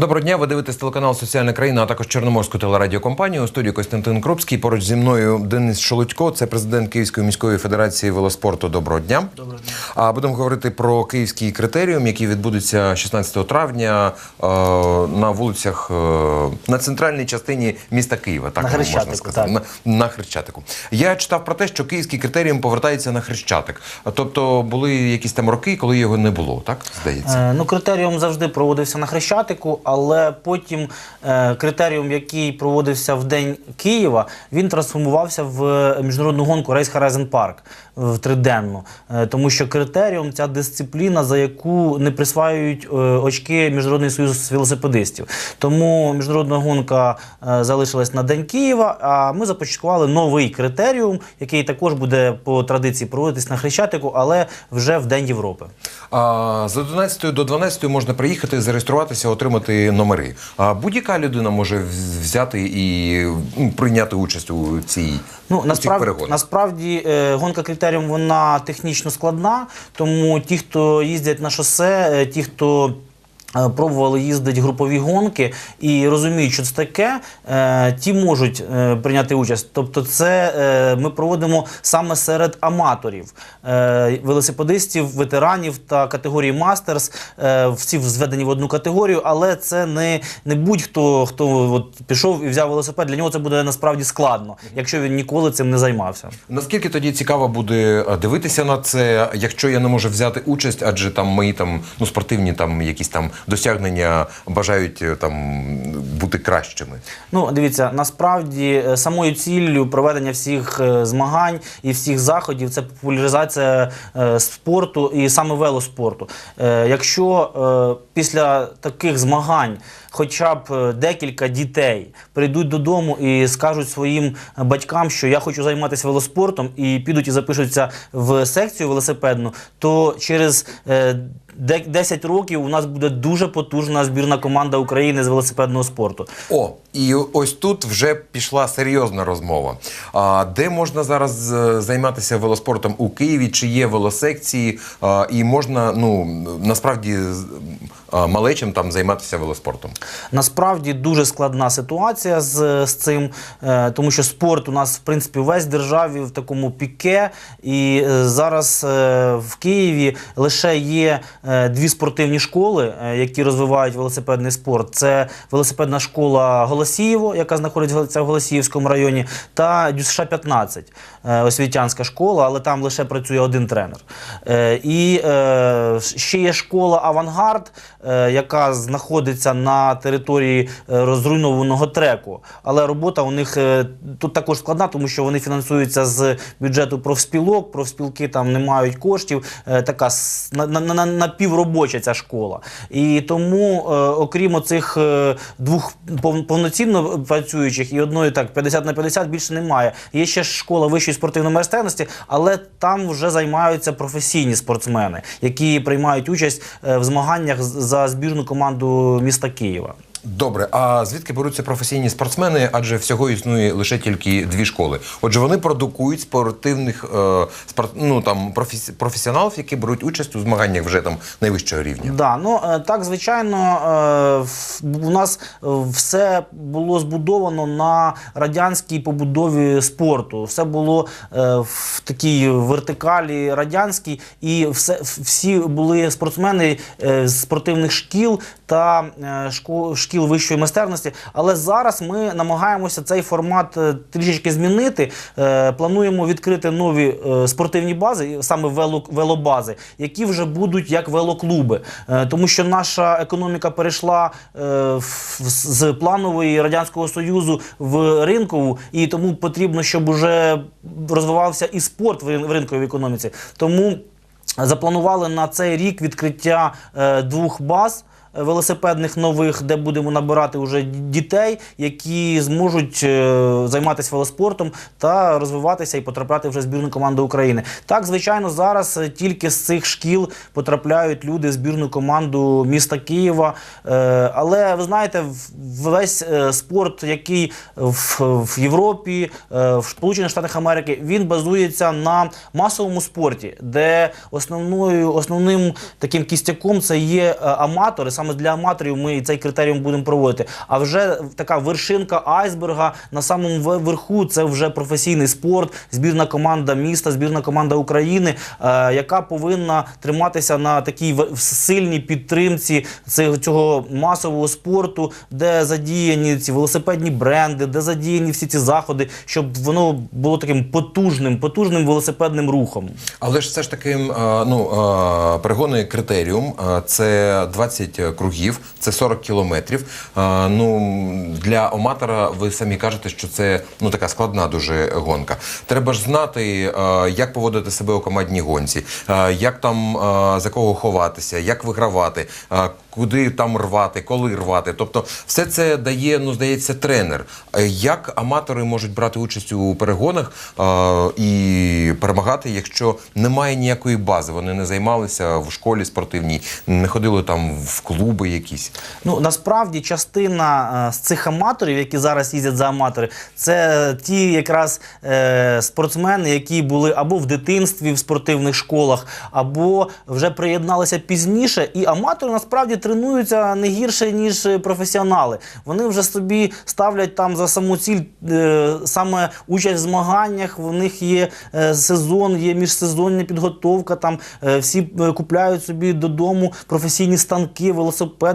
Доброго дня. Ви дивитесь телеканал Соціальна країна, а також Чорноморську телерадіокомпанію. У студії Костянтин Крупський. Поруч зі мною Денис Шолодько, це президент Київської міської федерації велоспорту. Доброго дня. Доброго дня. А будемо говорити про київський критеріум, який відбудеться 16 травня е, на вулицях е, на центральній частині міста Києва. Так На можна сказати. так. На, на Хрещатику. Я читав про те, що київський критеріум повертається на Хрещатик. Тобто були якісь там роки, коли його не було. Так здається. Е, Ну, критеріум завжди проводився на Хрещатику, але потім е, критеріум, який проводився в День Києва, він трансформувався в міжнародну гонку Рейс Харезен Park в триденну. Е, тому що критеріум ця дисципліна, за яку не присваюють е, очки Міжнародний союз велосипедистів. Тому міжнародна гонка е, залишилась на День Києва. А ми започаткували новий критеріум, який також буде по традиції проводитись на Хрещатику, але вже в День Європи. А, з 11 до 12 можна приїхати, зареєструватися, отримати номери. А будь-яка людина може взяти і прийняти участь у цій Ну у цих насправді, перегонах. насправді гонка критеріум вона технічно складна, тому ті, хто їздять на шосе, е, ті, хто Пробували їздити групові гонки і розуміють, що це таке, е, ті можуть е, прийняти участь. Тобто, це е, ми проводимо саме серед аматорів, е, велосипедистів, ветеранів та категорії мастерс. Е, всі зведені в одну категорію, але це не, не будь-хто, хто от пішов і взяв велосипед. Для нього це буде насправді складно, якщо він ніколи цим не займався. Наскільки тоді цікаво буде е, дивитися на це, якщо я не можу взяти участь, адже там мої там ну спортивні там якісь там досягнення бажають е, там бути кращими. Ну, дивіться, насправді е, самою ціллю проведення всіх е, змагань і всіх заходів це популяризація спорту і саме велоспорту. Якщо після таких змагань хоча б декілька дітей прийдуть додому і скажуть своїм батькам, що я хочу займатися велоспортом, і підуть і запишуться в секцію велосипедну, то через 10 років у нас буде дуже потужна збірна команда України з велосипедного спорту. О, і ось тут вже пішла серйозна розмова. А де можна зараз е, займатися велоспортом у Києві? Чи є велосекції? А, і можна ну насправді малечим там займатися велоспортом? Насправді дуже складна ситуація з, з цим, е, тому що спорт у нас в принципі весь державі в такому піке. І е, зараз е, в Києві лише є е, дві спортивні школи, е, які розвивають велосипедний спорт. Це велосипедна школа Голосієво, яка знаходиться в Голосіївському районі, та ДЮСШ 15 е, освітянська школа, але там лише працює один тренер. Е, І е, ще є школа Авангард, е, яка знаходиться на території е, розруйнованого треку. Але робота у них е, тут також складна, тому що вони фінансуються з бюджету профспілок. Профспілки там не мають коштів. Е, Така с- на, на, напівробоча ця школа. І тому, е, окрім оцих е, двох повноцінно працюючих і одної так 50 на 50 більше немає. Є ще школа вищої спортивної майстерності, але там вже займаються професійні спортсмени, які приймають участь е, в змаганнях з- за збірну команду міста Києва. Добре, а звідки беруться професійні спортсмени? Адже всього існує лише тільки дві школи. Отже, вони продукують спортивних е, спорт, ну там професі- професіоналів, які беруть участь у змаганнях вже там найвищого рівня. Да, ну е, так, звичайно, е, у нас е, все було збудовано на радянській побудові спорту. Все було е, в такій вертикалі радянській, і все, всі були спортсмени е, з спортивних шкіл та е, шко- шкіл вищої майстерності. Але зараз ми намагаємося цей формат е, трішечки змінити. Е, Плануємо відкрити нові е, спортивні бази, саме вело, велобази, які вже будуть як велоклуби. Тому що наша економіка перейшла з планової радянського союзу в ринкову, і тому потрібно, щоб уже розвивався і спорт в ринковій економіці. Тому запланували на цей рік відкриття двох баз. Велосипедних нових, де будемо набирати вже дітей, які зможуть е, займатися велоспортом та розвиватися і потрапляти вже в збірну команду України. Так, звичайно, зараз е, тільки з цих шкіл потрапляють люди в збірну команду міста Києва. Е, але ви знаєте, весь спорт, який в, Європі, в Сполучених Штатах Америки, він базується на масовому спорті, де основною основним таким кістяком це є аматори, саме для аматорів ми цей критеріум будемо проводити. А вже така вершинка айсберга на самому верху це вже професійний спорт, збірна команда міста, збірна команда України, е, яка повинна триматися на такій сильній підтримці цього, масового спорту, де задіяні ці велосипедні бренди, де задіяні всі ці заходи, щоб воно було таким потужним, потужним велосипедним рухом. Але ж все ж таки, е, ну, перегони критеріум це 20 кругів, це 40 кілометрів. Е, Ну, для аматора ви самі кажете, що це ну, така складна дуже гонка. Треба ж знати, е, як поводити себе у командній гонці, е, як там за кого ховатися, як вигравати, куди там рвати, коли рвати. Тобто, все це дає, ну, здається, тренер. Як аматори можуть брати участь у перегонах і перемагати, якщо немає ніякої бази? Вони не займалися в школі спортивній, не ходили там в клуби якісь. Ну насправді частина е, з цих аматорів, які зараз їздять за аматори, це ті якраз е, спортсмени, які були або в дитинстві в спортивних школах, або вже приєдналися пізніше. І аматори насправді тренуються не гірше ніж е, професіонали. Вони вже собі ставлять там за саму ціль е, саме участь в змаганнях. В них є е, сезон, є міжсезоння підготовка. Там е, всі е, купляють собі додому професійні станки, велосипеди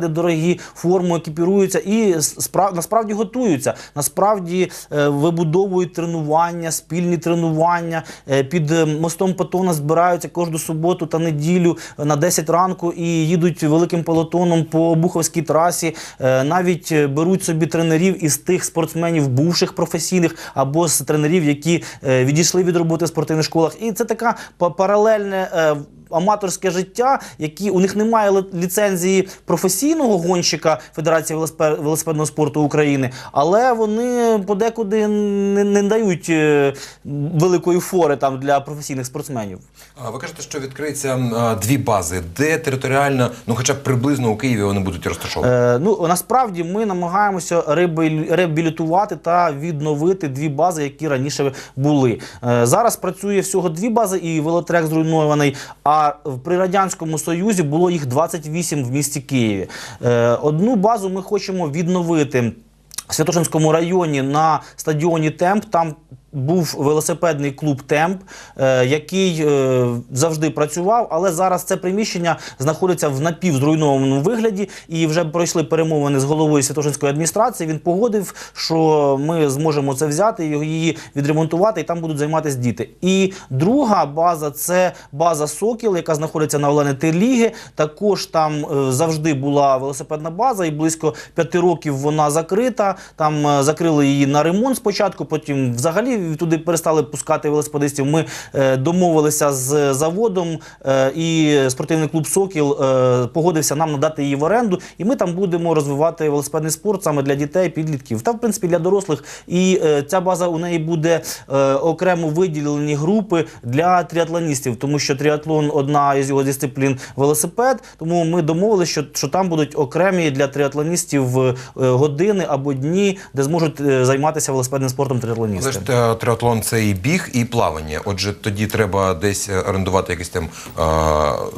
дорогі, форму, екіпіруються і справ, насправді готуються. Насправді е, вибудовують тренування, спільні тренування. Е, під е, мостом Патона збираються кожну суботу та неділю на 10 ранку і їдуть великим пелотоном по Буховській трасі. Навіть беруть собі тренерів із тих спортсменів, бувших професійних, або з тренерів, які відійшли від роботи в спортивних школах. І це така па- паралельне. е, Аматорське життя, які у них немає ліцензії професійного гонщика Федерації велосипе- велосипедного спорту України, але вони подекуди не, не дають е, великої фори там для професійних спортсменів. А Ви кажете, що а, дві бази, де територіально, ну хоча б приблизно у Києві вони будуть розташовані. Е, ну насправді ми намагаємося реабілі- реабілітувати та відновити дві бази, які раніше були. Е, зараз працює всього дві бази, і велотрек зруйнований. А при радянському союзі було їх 28 в місті Києві. Е, одну базу ми хочемо відновити. В Святошинському районі на стадіоні Темп там був велосипедний клуб Темп, е, який е, завжди працював, але зараз це приміщення знаходиться в напівзруйнованому вигляді, і вже пройшли перемовини з головою Святошинської адміністрації. Він погодив, що ми зможемо це взяти, її відремонтувати, і там будуть займатися діти. І друга база це база Сокіл, яка знаходиться на Олени Терліги. Також там е, завжди була велосипедна база, і близько п'яти років вона закрита. Там закрили її на ремонт спочатку, потім взагалі туди перестали пускати велосипедистів. Ми е, домовилися з заводом, е, і спортивний клуб Сокіл е, погодився нам надати її в оренду, і ми там будемо розвивати велосипедний спорт саме для дітей, підлітків та в принципі для дорослих. І ця база у неї буде окремо виділені групи для тріатлоністів, тому що тріатлон одна із його дисциплін велосипед. Тому ми домовилися, що, що там будуть окремі для тріатлоністів години або дні, де зможуть займатися велосипедним спортом тріатлоністи. Триатлон це і біг, і плавання. Отже, тоді треба десь орендувати якийсь там е,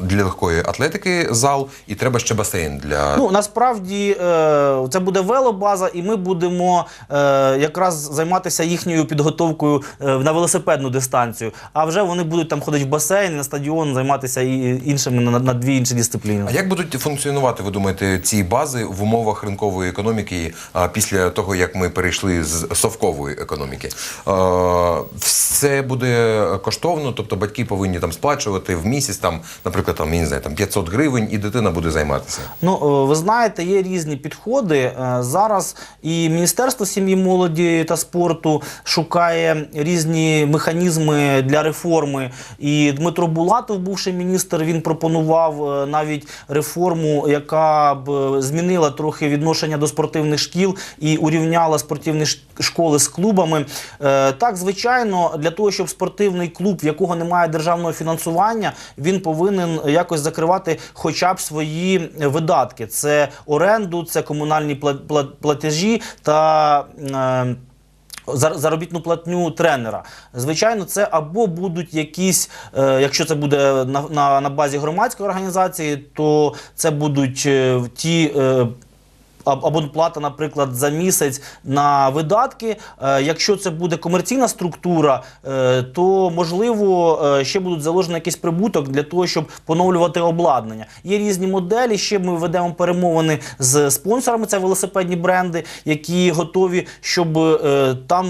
для легкої атлетики зал, і треба ще басейн для Ну насправді е, це буде велобаза, і ми будемо е, якраз займатися їхньою підготовкою на велосипедну дистанцію. А вже вони будуть там ходити в басейн, на стадіон, займатися і іншими на, на дві інші дисципліни. А як будуть функціонувати, ви думаєте, ці бази в умовах ринкової економіки після того, як ми перейшли з совкової економіки? Е, все буде коштовно, тобто батьки повинні там сплачувати в місяць, там, наприклад, там, я не знаю, там 500 гривень, і дитина буде займатися. Ну, е, ви знаєте, є різні підходи. Е, Зараз і Міністерство сім'ї, молоді та спорту шукає різні механізми для реформи. І Дмитро Булатов, бувший міністр, він пропонував навіть реформу, яка б змінила трохи відношення до спортивних шкіл і урівняла спортивні школи з клубами. Так, звичайно, для того, щоб спортивний клуб, в якого немає державного фінансування, він повинен якось закривати хоча б свої видатки: це оренду, це комунальні пла- пла- платежі та. е, заробітну платню тренера. Звичайно, це або будуть якісь, е, якщо це буде на, базі громадської організації, то це будуть е, ті. Е, абонплата, наприклад, за місяць на видатки. Е, Якщо це буде комерційна структура, е, то можливо е, ще будуть заложені якийсь прибуток для того, щоб поновлювати обладнання. Є різні моделі. Ще ми ведемо перемовини з спонсорами. Це велосипедні бренди, які готові, щоб там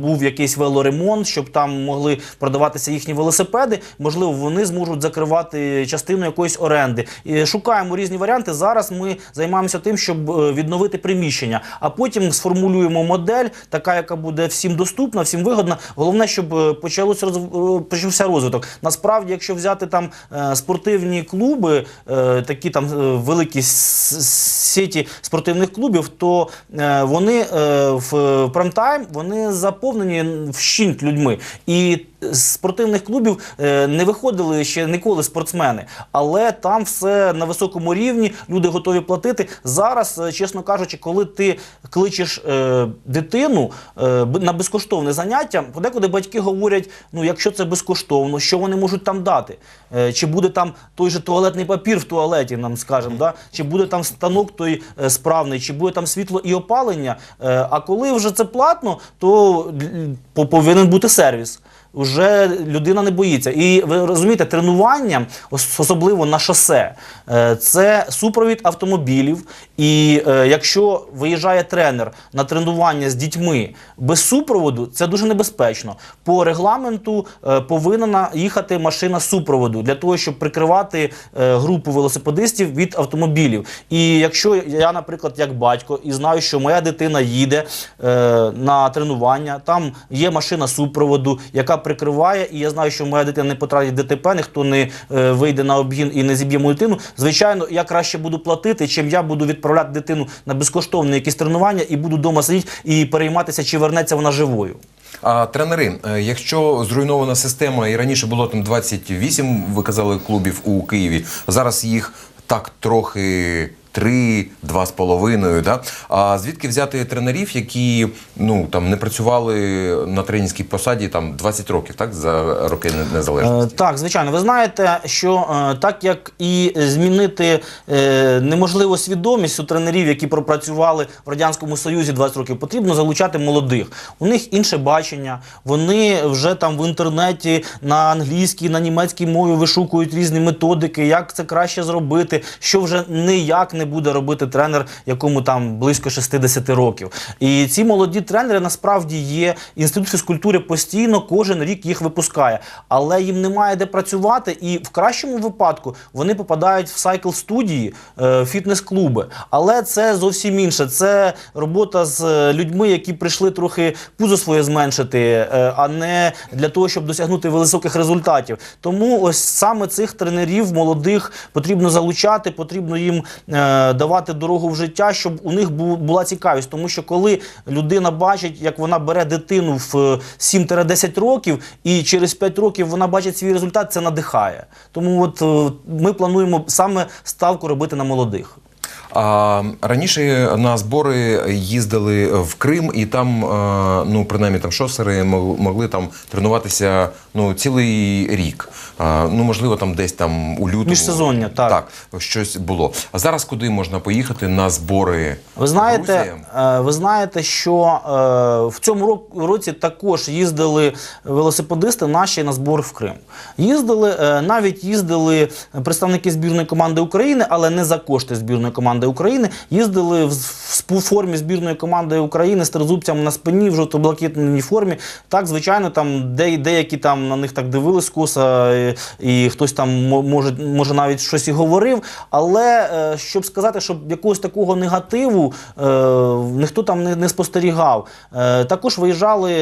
був якийсь велоремонт, щоб там могли продаватися їхні велосипеди. Можливо, вони зможуть закривати частину якоїсь оренди. Шукаємо різні варіанти. Зараз ми займаємося тим, щоб відновити приміщення, а потім сформулюємо модель, така, яка буде всім доступна, всім вигодна. Головне, щоб е, почалося розв- е, почався розвиток. Насправді, якщо взяти там е, спортивні клуби, такі там великі сіті спортивних клубів, то вони в прайм-тайм вони заповнені вщент людьми. І з спортивних клубів е, не виходили ще ніколи спортсмени, але там все на високому рівні, люди готові платити. Зараз, е, чесно кажучи, коли ти кличеш е, дитину на безкоштовне заняття, подекуди батьки говорять: ну якщо це безкоштовно, що вони можуть там дати? Чи буде там той же туалетний папір в туалеті, нам скажемо, да? чи буде там станок той справний, чи буде там світло і опалення. А коли вже це платно, то повинен бути сервіс. Вже людина не боїться. І ви розумієте, тренування, особливо на шосе, е, це супровід автомобілів. І е, якщо виїжджає тренер на тренування з дітьми без супроводу, це дуже небезпечно. По регламенту е, повинна їхати машина супроводу для того, щоб прикривати групу велосипедистів від автомобілів. І якщо я, наприклад, як батько, і знаю, що моя дитина їде на тренування, там є машина супроводу, яка прикриває, і я знаю, що моя дитина не потратить ДТП, ніхто не е, вийде на обгін і не зіб'є мою дитину. Звичайно, я краще буду платити, чим я буду відправляти дитину на безкоштовне якісь тренування і буду вдома сидіти і перейматися, чи вернеться вона живою. А тренери, е, якщо зруйнована система і раніше було там 28, ви казали, клубів у Києві, зараз їх так трохи. Три, два з половиною, да? А звідки взяти тренерів, які ну там не працювали на тренерській посаді там 20 років, так за роки не- незалежності? Е, так, звичайно, ви знаєте, що е, так як і змінити е, неможливо свідомість у тренерів, які пропрацювали в радянському союзі 20 років, потрібно залучати молодих. У них інше бачення. Вони вже там в інтернеті на англійській, на німецькій мові вишукують різні методики, як це краще зробити, що вже ніяк не буде робити тренер, якому там близько 60 років. І ці молоді тренери насправді є. Інститут фізкультури постійно кожен рік їх випускає, але їм немає де працювати, і в кращому випадку вони попадають в сайкл студії, е, фітнес-клуби. Але це зовсім інше. Це робота з е, людьми, які прийшли трохи пузо своє зменшити, е, а не для того, щоб досягнути високих результатів. Тому ось саме цих тренерів молодих потрібно залучати, потрібно їм е, давати дорогу в життя, щоб у них була цікавість. Тому що коли людина бачить, як вона бере дитину в е, 7-10 років, і через 5 років вона бачить свій результат, це надихає. Тому от е, ми плануємо саме ставку робити на молодих. А раніше на збори їздили в Крим, і там, е, ну принаймні, там шосери мог- могли там тренуватися ну цілий рік. Ну можливо, там десь там у лютому Міжсезоння, так. так щось було. А зараз куди можна поїхати на збори? Ви знаєте, е, ви знаєте, що е, в цьому ро- році також їздили велосипедисти наші на збор в Крим. Їздили, навіть їздили представники збірної команди України, але не за кошти збірної команди України. Їздили в, формі збірної команди України з тризубцями на спині в жовто-блакитній формі. Так, звичайно, там де, деякі там на них так дивились коса, і, і хтось там може, може навіть щось і говорив. Але е, щоб сказати, щоб якогось такого негативу е, ніхто там не, не спостерігав. Е, також виїжджали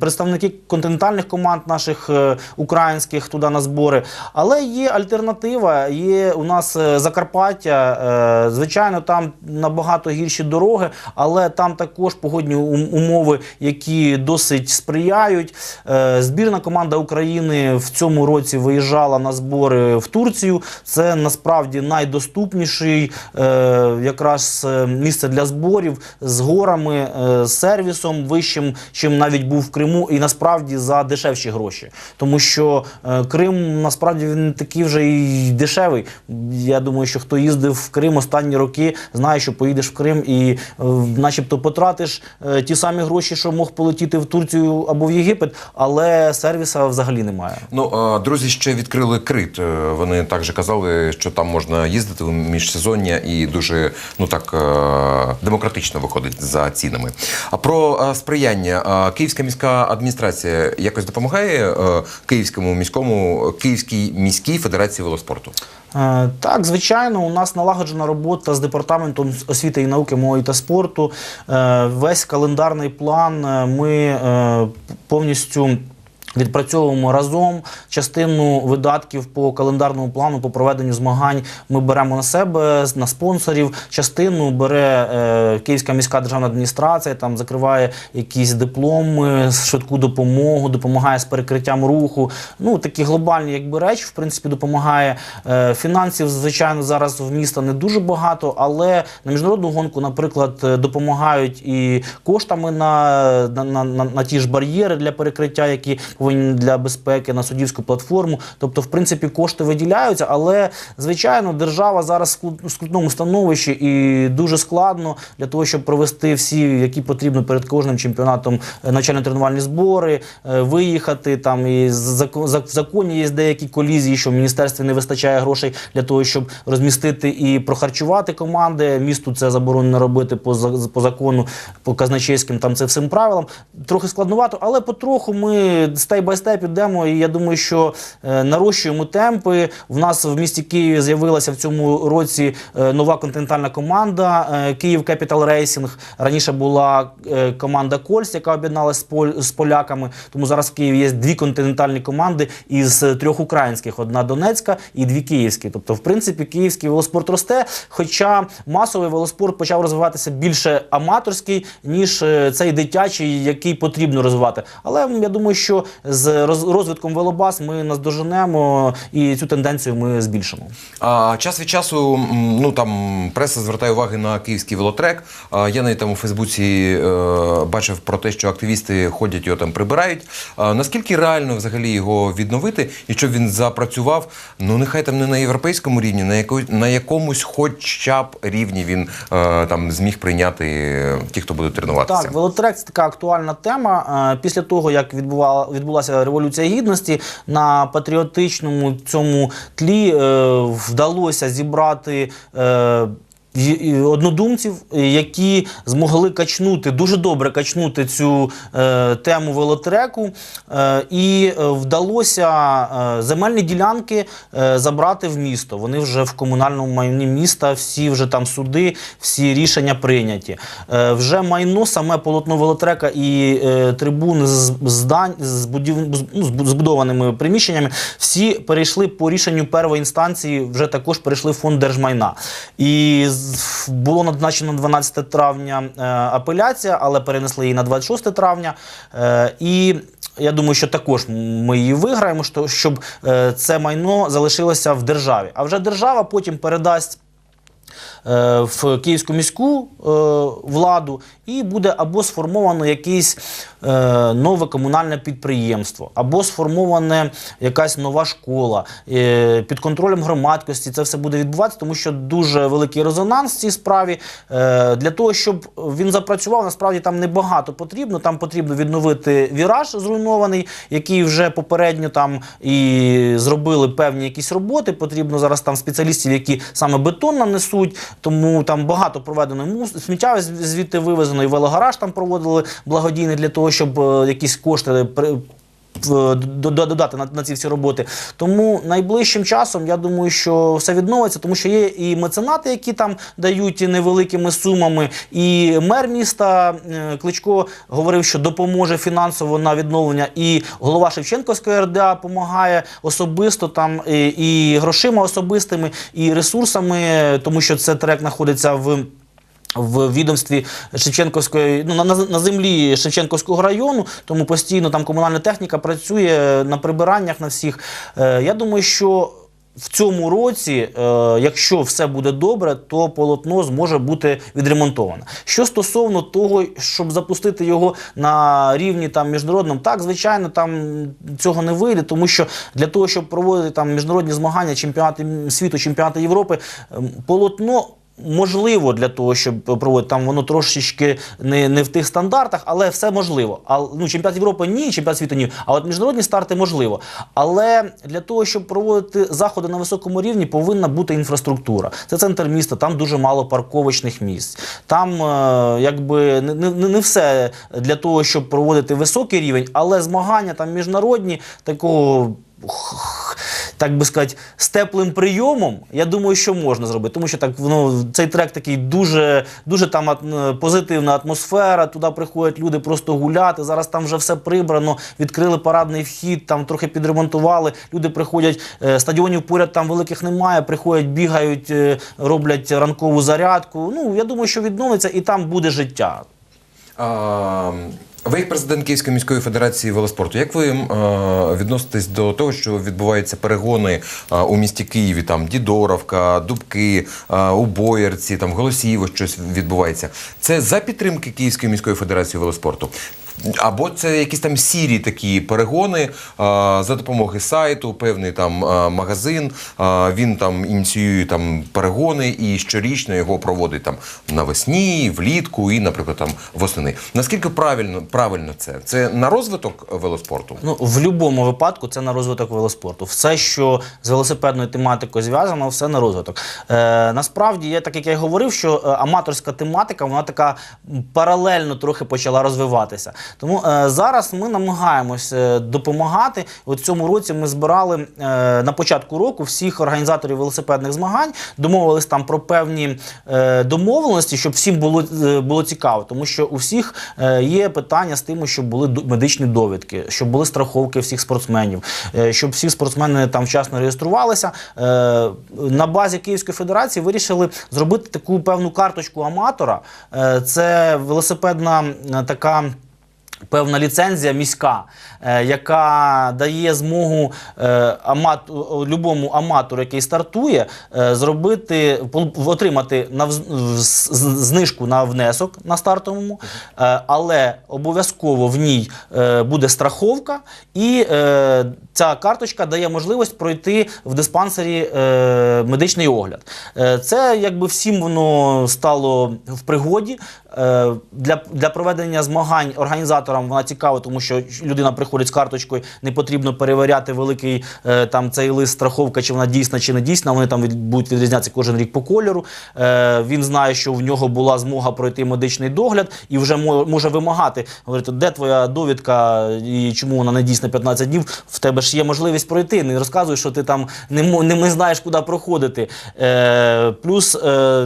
представники континентальних команд наших е, українських туди на збори. Але є альтернатива. Є у нас е, Закарпаття, е, Звичайно, там набагато гірші дороги, але там також погодні умови, які досить сприяють. Е, Збірна команда України в цьому році виїжджала на збори в Турцію. Це насправді найдоступніший е, якраз е, місце для зборів з горами, з сервісом вищим, чим навіть був в Криму, і насправді за дешевші гроші. Тому що Крим насправді він такий вже і дешевий. Я думаю, що хто їздив в Крим останні роки, знає, що поїдеш в Крим і, е, начебто, потратиш е, ті самі гроші, що мог полетіти в Турцію або в Єгипет, але сервіса взагалі немає. Ну, друзі ще відкрили крит. Е, Вони також казали, що там можна їздити у міжсезоння і дуже ну так демократично виходить за цінами. А про сприяння Київська міська адміністрація якось допомагає Київському міському Київській міській федерації велоспорту. Так, звичайно, у нас налагоджена робота з департаментом освіти і науки, молоді та спорту. Е, Весь календарний план е, ми е, повністю. Відпрацьовуємо разом частину видатків по календарному плану по проведенню змагань. Ми беремо на себе на спонсорів. Частину бере е, Київська міська державна адміністрація, там закриває якісь дипломи, швидку допомогу, допомагає з перекриттям руху. Ну такі глобальні, якби речі, в принципі, допомагає. Е, фінансів, звичайно, зараз в міста не дуже багато, але на міжнародну гонку, наприклад, е, допомагають і коштами на, на, на, на, на ті ж бар'єри для перекриття, які повинні для безпеки на суддівську платформу. Тобто, в принципі, кошти виділяються, але звичайно, держава зараз в скрутному становищі і дуже складно для того, щоб провести всі, які потрібно перед кожним чемпіонатом е, навчально-тренувальні збори, е, виїхати там і в законі є деякі колізії, що в міністерстві не вистачає грошей для того, щоб розмістити і прохарчувати команди. Місту це заборонено робити по, по закону, по казначейським там це всім правилам. Трохи складновато, але потроху ми стей бай степ йдемо. І я думаю, що е, нарощуємо темпи. В нас в місті Києві з'явилася в цьому році е, нова континентальна команда е, Київ Capital Racing. Раніше була команда Кольс, яка об'єдналася з, поль- з поляками. Тому зараз в Києві є дві континентальні команди із трьох українських: одна донецька і дві київські. Тобто, в принципі, київський велоспорт росте. Хоча масовий велоспорт почав розвиватися більше аматорський, ніж цей дитячий, який потрібно розвивати. Але я думаю, що з роз- розвитком велобаз ми наздоженемо і цю тенденцію ми збільшимо. А час від часу, ну там преса звертає уваги на київський велотрек. А, я навіть там у Фейсбуці е, бачив про те, що активісти ходять його там прибирають. А, наскільки реально взагалі його відновити, і щоб він запрацював? Ну нехай там не на європейському рівні, на яко, на якомусь, хоча б рівні він е, там зміг прийняти е, ті, хто буде тренуватися. Так, велотрек це така актуальна тема. Е, Після того, як відбувала, відбулася революція гідності, на патріотичному цьому тлі е, вдалося зібрати. Е, однодумців, е, які змогли качнути дуже добре качнути цю е, тему велотреку, е, і е, вдалося е, земельні ділянки е, забрати в місто. Вони вже в комунальному майні міста, всі вже там суди, всі рішення прийняті. Е, вже майно, саме полотно велотрека і е, трибуни з здань з, будів, ну, збудованими приміщеннями, всі перейшли по рішенню першої інстанції, вже також перейшли в фонд держмайна. І з- було назначено 12 травня е, апеляція, але перенесли її на 26 травня. Е, і я думаю, що також ми її виграємо, щоб е, це майно залишилося в державі. А вже держава потім передасть. Е, В київську міську е, владу і буде або сформовано якесь е, нове комунальне підприємство, або сформована якась нова школа під контролем громадськості. Це все буде відбуватися, тому що дуже великий резонанс в цій справі. Для того, щоб він запрацював, насправді там небагато потрібно. Там потрібно відновити віраж зруйнований, який вже попередньо там і зробили певні якісь роботи. Потрібно зараз там спеціалістів, які саме бетон нанесуть. Тому там багато проведено мус- сміття звідти вивезено, і велогараж там проводили благодійний для того, щоб е, якісь кошти додати на, на ці всі роботи. Тому найближчим часом я думаю, що все відновиться, тому що є і меценати, які там дають невеликими сумами, і мер міста е, Кличко говорив, що допоможе фінансово на відновлення, і голова Шевченківської РДА допомагає особисто там і, і грошима особистими, і ресурсами, тому що це трек знаходиться в. В відомстві Шевченківської, ну на, на, землі Шевченківського району, тому постійно там комунальна техніка працює на прибираннях на всіх. Е, я думаю, що в цьому році, е, якщо все буде добре, то полотно зможе бути відремонтоване. Що стосовно того, щоб запустити його на рівні там міжнародному, так звичайно, там цього не вийде, тому що для того, щоб проводити там міжнародні змагання, чемпіонати світу, чемпіонати Європи, ем, полотно. Можливо, для того, щоб проводити там воно трошечки не, не в тих стандартах, але все можливо. А ну чемпіонат Європи ні, чемпіонат світу ні. А от міжнародні старти можливо. Але для того, щоб проводити заходи на високому рівні, повинна бути інфраструктура. Це центр міста, там дуже мало парковочних місць. Там е, якби не, не, не все для того, щоб проводити високий рівень, але змагання там міжнародні такого так би сказати, з теплим прийомом, я думаю, що можна зробити. Тому що так ну, цей трек такий дуже, дуже там позитивна атмосфера. Туди приходять люди просто гуляти. Зараз там вже все прибрано, відкрили парадний вхід, там трохи підремонтували. Люди приходять, е, стадіонів поряд там великих немає. Приходять, бігають, е, роблять ранкову зарядку. Ну я думаю, що відновиться і там буде життя. Ви як президент Київської міської федерації велоспорту, як ви е, відноситесь до того, що відбуваються перегони е, у місті Києві, там Дідоровка, Дубки, е, у Боярці, там в Голосіїво щось відбувається? Це за підтримки Київської міської федерації велоспорту? Або це якісь там сірі такі перегони е, за допомогою сайту, певний там е, магазин. е, він там ініціює там перегони і щорічно його проводить там навесні, влітку і, наприклад, там восени. Наскільки правильно правильно це? Це на розвиток велоспорту? Ну, в будь-якому випадку це на розвиток велоспорту. Все, що з велосипедною тематикою зв'язано, все на розвиток. Е, насправді, я так як я й говорив, що аматорська тематика вона така паралельно трохи почала розвиватися. Тому е, зараз ми намагаємось е, допомагати. От цьому році ми збирали е, на початку року всіх організаторів велосипедних змагань, домовились там про певні домовленості, щоб всім було, цікаво, тому що у всіх є питання з тим, щоб були медичні довідки, щоб були страховки всіх спортсменів, щоб всі спортсмени там вчасно реєструвалися. На базі Київської федерації вирішили зробити таку певну карточку аматора. Це велосипедна така. Певна ліцензія міська, е, яка дає змогу е, амат, любому аматору, який стартує, е, зробити отримати знижку на внесок на стартовому, е, але обов'язково в ній е, буде страховка, і е, ця карточка дає можливість пройти в диспансері е, медичний огляд. Е, це якби всім воно стало в пригоді. Е, Для, для проведення змагань організаторам вона цікава, тому що людина приходить з карточкою, не потрібно перевіряти великий е, там цей лист страховка, чи вона дійсна чи не дійсна. Вони там будуть відрізнятися кожен рік по кольору. Е, Він знає, що в нього була змога пройти медичний догляд і вже може вимагати. Говорити, де твоя довідка і чому вона не дійсна 15 днів. В тебе ж є можливість пройти. Не розказуй, що ти там не, не, знаєш, куди проходити. Плюс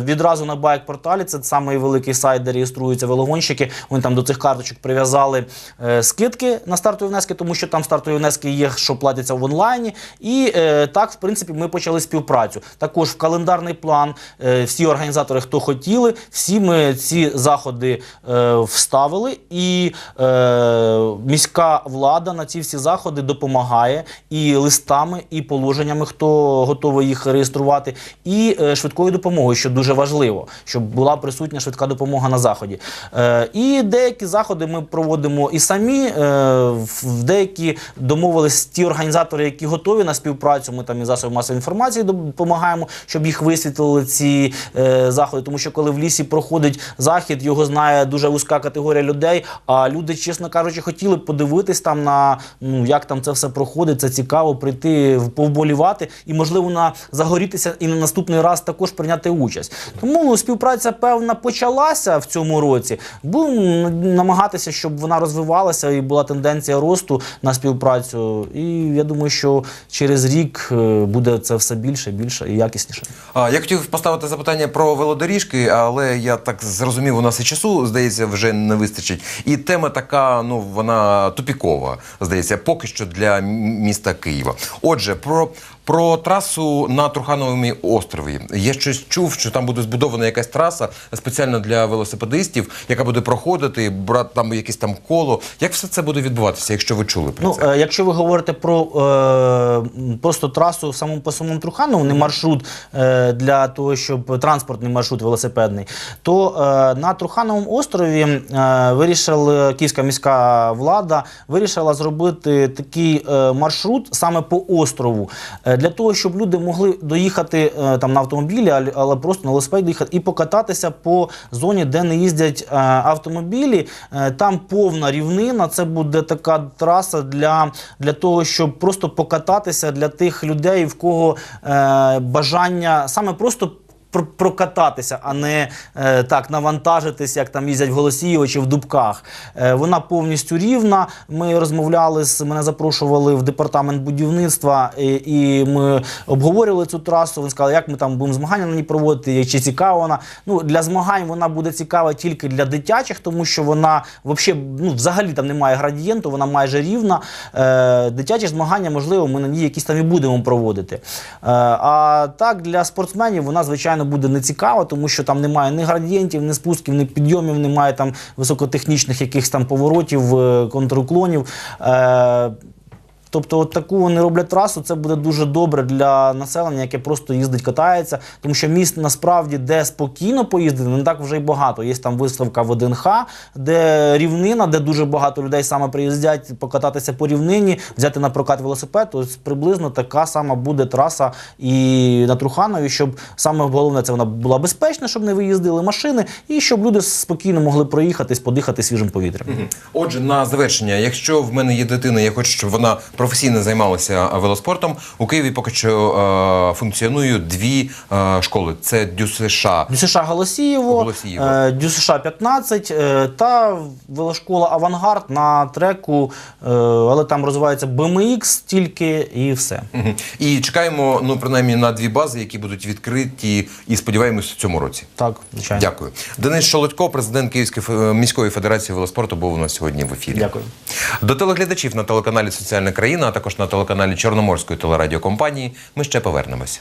відразу на байк-порталі це самий великий сайт, де реєструються велогонщики. Вони там до цих карточок прив'язали е, скидки на стартові внески, тому що там стартові внески є, що платяться в онлайні. І е, так, в принципі, ми почали співпрацю. Також в календарний план е, всі організатори, хто хотіли, всі ми ці заходи вставили, і міська влада на ці всі заходи допомагає і листами, і положеннями, хто готовий їх реєструвати, і швидкою допомогою, що дуже важливо, щоб була присутня швидка допомога на заході. Е, і деякі заходи ми проводимо і самі. Е, в деякі домовились ті організатори, які готові на співпрацю. Ми там і засоби масової інформації допомагаємо, щоб їх висвітлили ці е, заходи. Тому що коли в лісі проходить захід, його знає дуже вузька категорія людей. А люди, чесно кажучи, хотіли б подивитись там на ну як там це все проходить. Це цікаво прийти повболівати і, можливо, на загорітися і на наступний раз також прийняти участь. Тому співпраця певна почалася в цьому році. Будемо намагатися, щоб вона вона розвивалася і була тенденція росту на співпрацю. І я думаю, що через рік е, буде це все більше, більше і якісніше. А, я хотів поставити запитання про велодоріжки, але я так зрозумів, у нас і часу, здається, вже не вистачить. І тема така, ну вона тупікова, здається, поки що для міста Києва. Отже, про. Про трасу на Трухановому острові. Я щось чув, що там буде збудована якась траса спеціально для велосипедистів, яка буде проходити, брати там якесь там коло. Як все це буде відбуватися, якщо ви чули про Ну, це? е, якщо ви говорите про е, просто трасу самому по самому Труханову, не маршрут е, для того, щоб транспортний маршрут велосипедний, то е, на Трухановому острові е, вирішила київська міська влада вирішила зробити такий е, маршрут саме по острову, е, для того, щоб люди могли доїхати е, там на автомобілі, але- просто на велосипеді доїхати і покататися по зоні, де не їздять е, автомобілі. Е, Там повна рівнина. Це буде така траса для, для того, щоб просто покататися для тих людей, в кого е, бажання саме просто. Пр- Прокататися, а не е, так навантажитись, як там їздять в Голосіїво чи в Дубках. Е, вона повністю рівна. Ми розмовляли з мене запрошували в департамент будівництва, і, і ми обговорювали цю трасу. Вони сказали, як ми там будемо змагання на ній проводити, чи цікава вона. Ну для змагань вона буде цікава тільки для дитячих, тому що вона вообще, ну, взагалі там немає градієнту, вона майже рівна. Е, дитячі змагання, можливо, ми на ній якісь там і будемо проводити. Е, а так для спортсменів вона звичайно буде нецікаво, тому що там немає ні градієнтів, ні спусків, ні підйомів, немає там високотехнічних якихось там поворотів, е, контруклонів. Е, Тобто, от таку вони роблять трасу, це буде дуже добре для населення, яке просто їздить, катається. Тому що міст насправді, де спокійно поїздити, не так вже й багато. Є там виставка в 1Х, де рівнина, де дуже багато людей саме приїздять покататися по рівнині, взяти на прокат велосипед. Ось приблизно така сама буде траса і на Труханові, щоб саме головне це вона була безпечна, щоб не виїздили машини, і щоб люди спокійно могли проїхатись, подихати свіжим повітрям. Отже, на завершення, якщо в мене є дитина, я хочу, щоб вона професійно займалася е, велоспортом. У Києві поки що е, функціонують дві е, школи: це ДЮСШ. ДЮСШ Голосіїво, Голосіїво. е, ДЮСШ 15 е, та велошкола Авангард на треку, е, але там розвивається BMX тільки і все. І чекаємо, ну принаймні на дві бази, які будуть відкриті, і сподіваємось в цьому році. Так, звичайно. Дякую. Денис Шолодько, президент Київської фе- міської федерації велоспорту, був у нас сьогодні в ефірі. Дякую. До телеглядачів на телеканалі Соціальна країна, а також на телеканалі Чорноморської телерадіокомпанії. Ми ще повернемося.